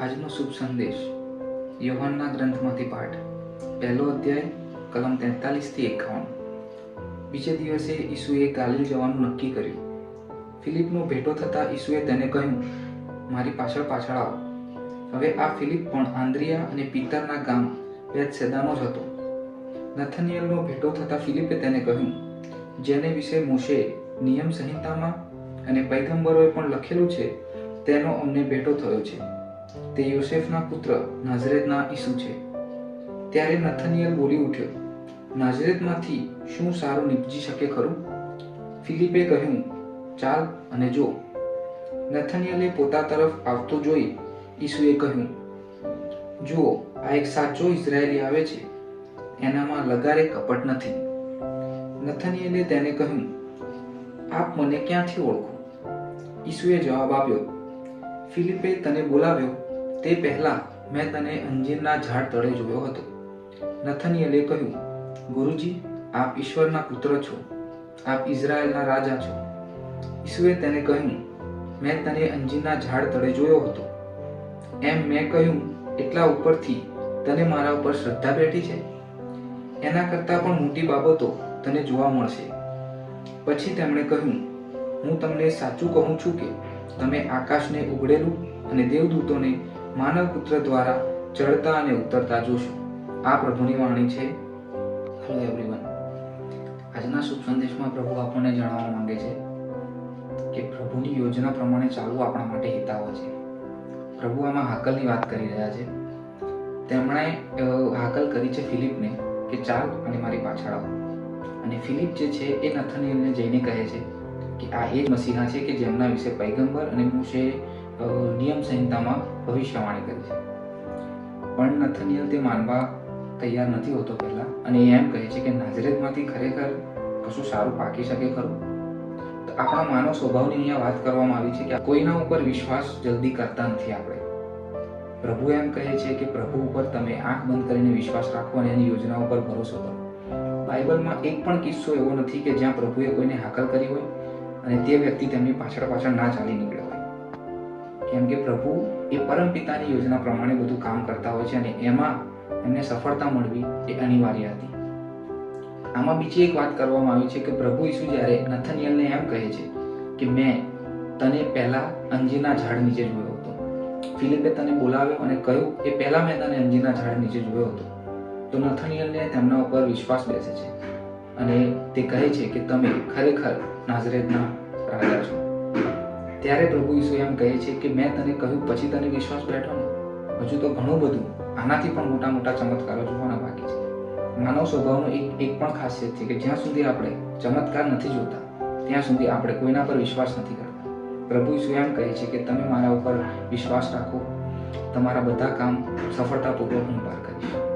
સંદેશ. યોહાનના ગ્રંથમાંથી પાઠ. પહેલો અધ્યાય, કલમ તેતાલીસથી એકાવન. બીજે દિવસે ઈસુએ ગાલિલ જવાનું નક્કી કર્યું. ફિલિપનો ભેટો થતાં ઈસુએ તેને કહ્યું, મારી પાછળ પાછળ આવ. હવે આ ફિલિપ પણ આંદ્રિયા અને પિતરના ગામ બેતસેદાનો જ હતો. નથનિયલનો ભેટો થતાં ફિલિપે તેને કહ્યું, જેને વિશે મોશે નિયમ સંહિતામાં અને પૈગંબરોએ પણ લખેલું છે, તેનો અમને ભેટો થયો છે. તે યોસેફના પુત્ર નાઝરેતના ઈસુ છે. ત્યારે નથનિયલ બોલી ઉઠ્યો, નાઝરેતમાંથી શું સારું નીપજી શકે ખરું? ફિલિપે કહ્યું, ચાલ અને જો. નથનિયલે પોતા તરફ આવતો જોઈ ઈસુએ કહ્યું, જુઓ, આ એક સાચો ઇઝરાયેલી આવે છે. એનામાં લગારે કપટ નથી. નથનિયલે તેને કહ્યું, આપ મને ક્યાંથી ઓળખો? ઈસુએ જવાબ આપ્યો, ફિલિપે તને બોલાવ્યો તે પહેલા મેં તને અંજીરના ઝાડ તળે જોયો હતો. નથનિયલે કહ્યું, ગુરુજી, આપ ઈશ્વરના પુત્ર છો. આપ ઇઝરાયલના રાજા છો. ઈસુએ તેને કહ્યું, મેં તને અંજીરના ઝાડ તળે જોયો હતો. એમ મેં કહ્યું, એટલા ઉપરથી તને મારા ઉપર શ્રદ્ધા બેઠી છે? એના કરતાં પણ મોટી બાબતો તને જોવા મળશે. પછી તેમણે કહ્યું, હું તમને સાચું કહું છું કે તમે આકાશને ઉગડેલું અને દેવદૂતોને માનવ પુત્ર દ્વારા ચડતા અને ઉતરતા જોશો. આ પ્રભુની વાણી છે. હેલો એવરીવન આજના શુભ સંદેશમાં પ્રભુ આપણને જણાવવા માંગે છે કે પ્રભુની યોજના પ્રમાણે ચાલવું આપણા માટે હિતાવ છે. પ્રભુ આમાં હાકલની વાત કરી રહ્યા છે. તેમણે હાકલ કરી છે ફિલિપને કે ચાલ અને મારી પાછળ આવો. અને ફિલિપ જે છે એ નથનિયલને જઈને કહે છે કે આ એ જ મસીહા છે કે જેમના વિશે પૈગંબર અને મૂસે નિયમ સંહિતામાં ભવિષ્યવાણી કરી છે. પણ નથનિયલ તે માનવા તૈયાર નથી હોતો પહેલા અને એમ કહે છે કે નાઝરેતમાંથી ખરેખર કશું સારું પાકી શકે ખરું? તો આપણા માનવ સ્વભાવની અહીંયા વાત કરવામાં આવી છે કે કોઈના ઉપર વિશ્વાસ જલ્દી કરતા નથી આપણે. પ્રભુ એમ કહે છે કે પ્રભુ ઉપર તમે આંખ બંધ કરીને વિશ્વાસ રાખો અને એની યોજના ઉપર ભરોસો કરો. બાઇબલમાં એક પણ કિસ્સો એવો નથી કે જ્યાં પ્રભુએ કોઈને હાકલ કરી હોય અને તે વ્યક્તિ તેમની પાછળ પાછળ ના ચાલી નીકળ્યો. કેમ કે પ્રભુ એ પરમ પિતાની યોજના પ્રમાણે બધું કામ કરતા હોય છે અને એમાં એમને સફળતા મળવી એ અનિવાર્ય હતી. આમાં બીજી એક વાત કરવામાં આવી છે કે પ્રભુ ઈસુ જ્યારે નથનિયલને એમ કહે છે કે મેં તને પહેલા અંજીરના ઝાડ નીચે જોયો હતો. ફિલિપે તને બોલાવ્યો અને કહ્યું, એ પહેલા મેં તને અંજીરના ઝાડ નીચે જોયો હતો. તો નથનિયલને તેમના ઉપર વિશ્વાસ બેસે છે અને તે કહે છે કે તમે ખરેખર નાઝરેતના રાજા છો. ત્યારે પ્રભુ ઈસુ એમ કહે છે કે મેં તને કહ્યું, પછી તને વિશ્વાસ બેઠો ને હજુ તો ઘણું બધું. આનાથી પણ મોટા મોટા ચમત્કારો જોવાના બાકી છે. માનવ સ્વભાવનો એક એક પણ ખાસિયત છે કે જ્યાં સુધી આપણે ચમત્કાર નથી જોતા, ત્યાં સુધી આપણે કોઈના પર વિશ્વાસ નથી કરતા. પ્રભુ ઈસુ એમ કહે છે કે તમે મારા ઉપર વિશ્વાસ રાખો. તમારા બધા કામ સફળતાપૂર્વક હું પાર કરીશ.